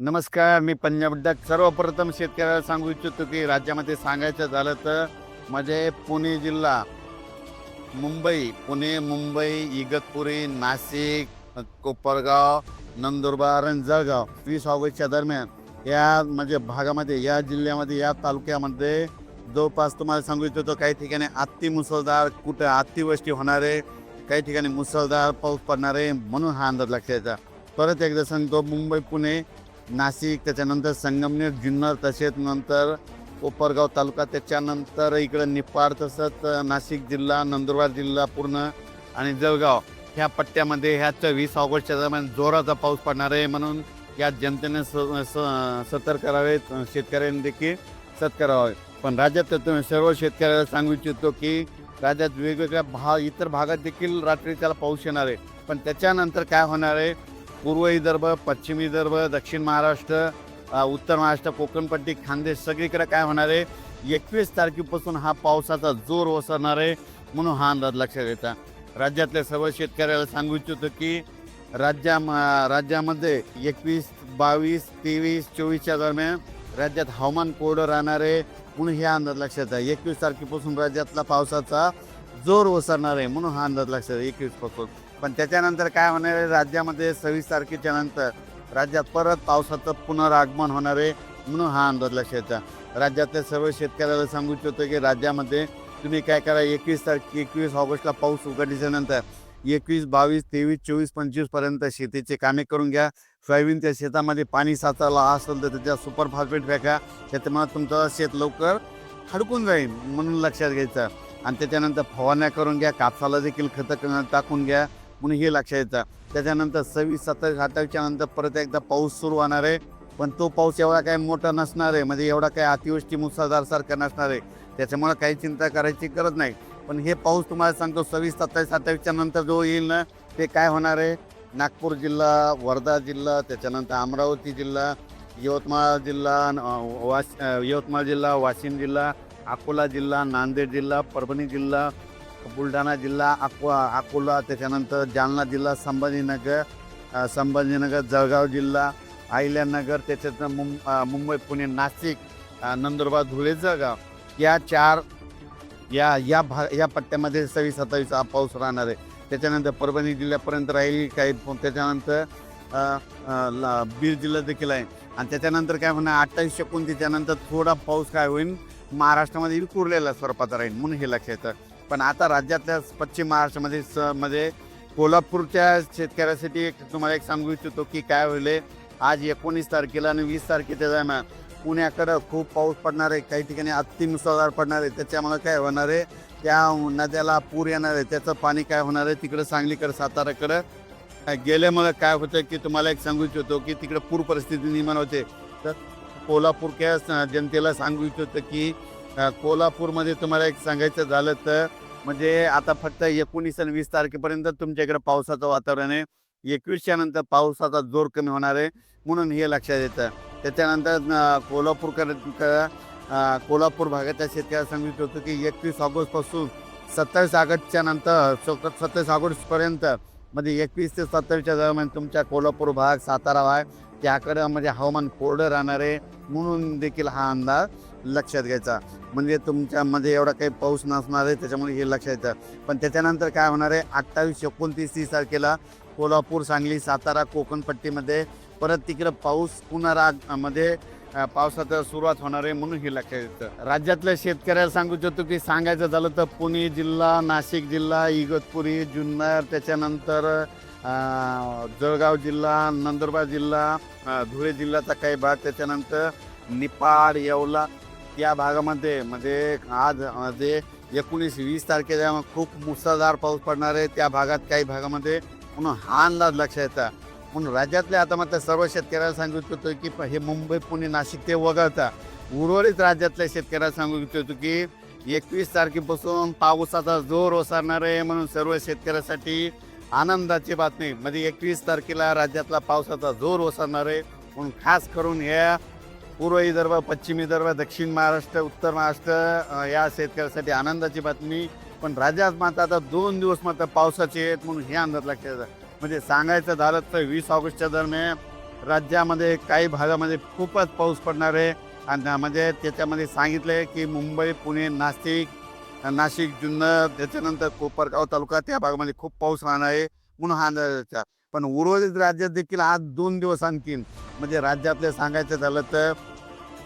नमस्कार मी पंजाब डक. सर्वप्रथम शेतकऱ्याला सांगू इच्छितो की राज्यामध्ये सांगायचं झालं तर म्हणजे पुणे जिल्हा मुंबई पुणे मुंबई इगतपुरी नाशिक कोपरगाव नंदुरबार आणि जळगाव वीस ऑगस्टच्या दरम्यान या म्हणजे भागामध्ये या जिल्ह्यामध्ये या तालुक्यामध्ये जवळपास तुम्हाला सांगू इच्छितो काही ठिकाणी अति मुसळधार कुठं अतिवृष्टी आहे काही ठिकाणी मुसळधार पाऊस पडणार आहे म्हणून हा अंदाज लक्षात परत एकदा सांगतो मुंबई पुणे नाशिक त्याच्यानंतर संगमनेर जुन्नर तसेच नंतर कोपरगाव तालुका त्याच्यानंतर इकडं निपाड तसंच नाशिक जिल्हा नंदुरबार जिल्हा पूर्ण आणि जळगाव. ह्या पट्ट्यामध्ये ह्या वीस ऑगस्टच्या दरम्यान जोराचा पाऊस पडणार आहे म्हणून या जनतेने स स- सतर्क करावे शेतकऱ्यांनी देखील सत करावे पण राज्यात तुम्ही सर्व शेतकऱ्याला सांगू इच्छितो की राज्यात वेगवेगळ्या भा इतर भागात देखील रात्री त्याला पाऊस येणार आहे. पण त्याच्यानंतर काय होणार आहे? पूर्व विदर्भ पश्चिम विदर्भ दक्षिण महाराष्ट्र उत्तर महाराष्ट्र कोकणपट्टी खानदेश सगळीकडे काय होणार आहे? एकवीस तारखेपासून हा पावसाचा जोर ओसरणार आहे म्हणून हा अंदाज लक्षात घ्यायचा राज्यातल्या सर्व शेतकऱ्याला सांगू इच्छितो की राज्या राज्यामध्ये एकवीस बावीस तेवीस चोवीसच्या दरम्यान राज्यात हवामान कोरडं राहणार आहे म्हणून हे अंदाज लक्षात आहे एकवीस तारखेपासून राज्यातला पावसाचा जोर ओसरणार आहे म्हणून हा अंदाज लक्षात आहे एकवीसपासून. पण त्याच्यानंतर काय होणार आहे राज्यामध्ये सव्वीस तारखेच्या नंतर राज्यात परत पावसाचं पुनरागमन होणार आहे म्हणून हा अंदाज लक्षात राज्यातल्या सर्व शेतकऱ्याला सांगू इच्छितो की राज्यामध्ये तुम्ही काय करा एकवीस तारखे एकवीस ऑगस्टला पाऊस उघडल्याच्या नंतर एकवीस बावीस तेवीस चोवीस पंचवीसपर्यंत शेतीचे कामे करून घ्या. सोयाबीनच्या शेतामध्ये पाणी साचायला असेल तर त्याच्या सुपर फॉस्फेट फेका त्याच्यामुळे तुमचं शेत लवकर हडकून जाईल म्हणून लक्षात घ्यायचं. आणि त्याच्यानंतर फवारण्या करून घ्या. कापसाला देखील खतं टाकून घ्या. म्हणून हे लक्षात येतं. त्याच्यानंतर सव्वीस सत्तावीस अठ्ठावीसच्या नंतर परत एकदा पाऊस सुरू होणार आहे. पण तो पाऊस एवढा काही मोठा नसणार आहे. म्हणजे एवढा काही अतिवृष्टी मुसळधारसारखा नसणार आहे. त्याच्यामुळे काही चिंता करायची गरज नाही. पण हे पाऊस तुम्हाला सांगतो सव्वीस सत्तावीस अठ्ठावीसच्या नंतर जो येईल ना ते काय होणार आहे? नागपूर जिल्हा वर्धा जिल्हा त्याच्यानंतर अमरावती जिल्हा यवतमाळ जिल्हा वाश यवतमाळ जिल्हा वाशिम जिल्हा अकोला जिल्हा नांदेड जिल्हा परभणी जिल्हा बुलढाणा जिल्हा अकोला अकोला त्याच्यानंतर जालना जिल्हा संभाजीनगर संभाजीनगर जळगाव जिल्हा अहिल्यानगर त्याच्यात मुं मुंबई पुणे नाशिक नंदुरबार धुळे जळगाव. या चार या या भा या पट्ट्यामध्ये सव्वीस सत्तावीस हा पाऊस राहणार आहे. त्याच्यानंतर परभणी जिल्ह्यापर्यंत राहील काही त्याच्यानंतर बीड जिल्हा देखील आहे. आणि त्याच्यानंतर काय म्हणा अठ्ठावीस एकोणतीसच्या नंतर थोडा पाऊस काय होईल महाराष्ट्रामध्ये विखुरलेला स्वरूपाचा राहील म्हणून हे लक्षात येतं. पण आता राज्यातल्या पश्चिम महाराष्ट्रामध्ये स मध्ये कोल्हापूरच्या शेतकऱ्यासाठी एक तुम्हाला एक सांगू इच्छितो की काय होईल आज एकोणीस तारखेला आणि वीस तारखेच्या दरम्यान पुण्याकडं खूप पाऊस पडणार आहे काही ठिकाणी अति मुसळधार पडणार आहे त्याच्यामुळे काय होणार आहे त्या नद्याला पूर येणार आहे त्याचं पाणी काय होणार आहे तिकडं सांगलीकडं साताराकडं गेल्यामुळे काय होतं की तुम्हाला एक सांगू इच्छितो की तिकडं पूर परिस्थिती निर्माण होते. तर कोल्हापूरच्या जनतेला सांगू इच्छितो की कोल्हापूरमध्ये तुम्हाला एक सांगायचं झालं तर म्हणजे आता फक्त एकोणीस आणि वीस तारखेपर्यंत तुमच्याकडे पावसाचं वातावरण आहे. एकवीसच्या नंतर पावसाचा जोर कमी होणार आहे म्हणून हे लक्षात येतं. त्याच्यानंतर कोल्हापूरकर कोल्हापूर भागातल्या शेतकऱ्याला सांगितलं होतं की एकवीस ऑगस्टपासून सत्तावीस ऑगस्टच्या नंतर सत्तावीस ऑगस्टपर्यंत म्हणजे एकवीस ते सत्तावीसच्या दरम्यान तुमच्या कोल्हापूर भाग सातारा भाग त्याकडं म्हणजे हवामान कोरडं राहणार आहे म्हणून देखील हा अंदाज लक्षात घ्यायचा. म्हणजे तुमच्यामध्ये एवढा काही पाऊस नसणार आहे त्याच्यामुळे हे लक्षात येतं. पण त्याच्यानंतर काय होणार आहे अठ्ठावीस एकोणतीस तीस तारखेला कोल्हापूर सांगली सातारा कोकणपट्टीमध्ये परत तिकडं पाऊस पुनरा मध्ये पावसाचा सुरुवात होणार आहे म्हणून हे लक्षात येतं. राज्यातल्या शेतकऱ्याला सांगू इच्छितो की सांगायचं झालं तर पुणे जिल्हा नाशिक जिल्हा इगतपुरी जुन्नर त्याच्यानंतर जळगाव जिल्हा नंदुरबार जिल्हा धुळे जिल्ह्याचा काही भाग त्याच्यानंतर निपाड येवला या भागामध्ये म्हणजे आज म्हणजे एकोणीस वीस तारखेला खूप मुसळधार पाऊस पडणार आहे. त्या भागात काही भागामध्ये म्हणून हा अंदाज लक्षात येतात म्हणून राज्यातल्या आता मात्र सर्व शेतकऱ्याला सांगू इच्छितो की प- हे मुंबई पुणे नाशिक ते वगळता उर्वरित राज्यातल्या शेतकऱ्याला सांगू इच्छितो की एकवीस तारखेपासून पावसाचा जोर ओसरणार आहे म्हणून सर्व शेतकऱ्यासाठी आनंदाची बातमी. म्हणजे एकवीस तारखेला राज्यातला पावसाचा जोर ओसरणार आहे. म्हणून खास करून ह्या पूर्व विदर्भ पश्चिम विदर्भ दक्षिण महाराष्ट्र उत्तर महाराष्ट्र या शेतकऱ्यासाठी आनंदाची बातमी. पण राज्यात मात्र आता दोन दिवस मात्र पावसाचे आहेत म्हणून हे अंदाज लक्षात म्हणजे सांगायचं झालं तर वीस ऑगस्टच्या दरम्यान राज्यामध्ये काही भागामध्ये खूपच पाऊस पडणार आहे. आणि त्यामध्ये त्याच्यामध्ये सांगितलं आहे की मुंबई पुणे नाशिक नाशिक जुन्नर त्याच्यानंतर कोपरगाव तालुका त्या भागामध्ये खूप पाऊस राहणार आहे म्हणून हा अंदाज पण उर्वरित राज्यात देखील आज दोन दिवस आणखीन. म्हणजे राज्यातले सांगायचं झालं तर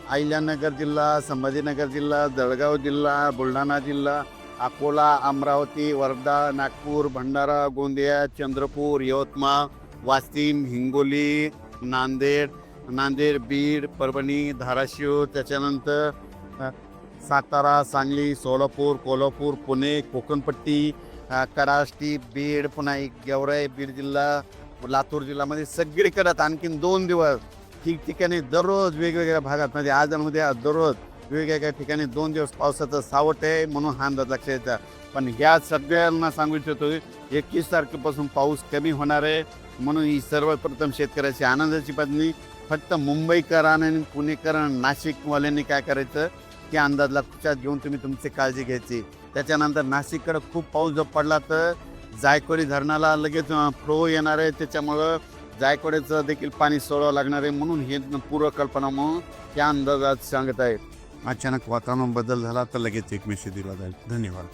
अहिल्यानगर जिल्हा संभाजीनगर जिल्हा जळगाव जिल्हा बुलढाणा जिल्हा अकोला अमरावती वर्धा नागपूर भंडारा गोंदिया चंद्रपूर यवतमाळ वाशिम हिंगोली नांदेड नांदेड बीड परभणी धाराशिव त्याच्यानंतर सातारा सांगली सोलापूर कोल्हापूर पुणे कोकणपट्टी कराष्टी बीड पुन्हा एक गेवराई बीड जिल्हा लातूर जिल्ह्यामध्ये सगळीकडे आता आणखीन दोन दिवस ठिकठिकाणी दररोज वेगवेगळ्या भागात म्हणजे आज आणि उद्या दररोज वेगवेगळ्या ठिकाणी दोन दिवस पावसाचं सावट आहे म्हणून हा अंदाज लक्षात येतात पण ह्या सगळ्यांना सांगू इच्छितो एकवीस तारखेपासून पाऊस कमी होणार आहे म्हणून ही सर्वप्रथम शेतकऱ्याची आनंदाची बातमी. फक्त मुंबईकर आणि पुणेकर आणि नाशिकवाल्यांनी काय करायचं? की अंदाज लक्षात घेऊन तुम्ही तुमची काळजी घ्यायची. त्याच्यानंतर नाशिककडं खूप पाऊस जर पडला तर जायकवाडी धरणाला लगेच फ्लो येणार आहे. त्याच्यामुळं जायकवाड्याचं देखील पाणी सोडावं लागणार आहे म्हणून हे पूर्वकल्पना म्हणून त्या अंदाजात सांगत आहे अचानक वातावरण बदल झाला तर लगेच एक मेसेज दिला जाईल. धन्यवाद.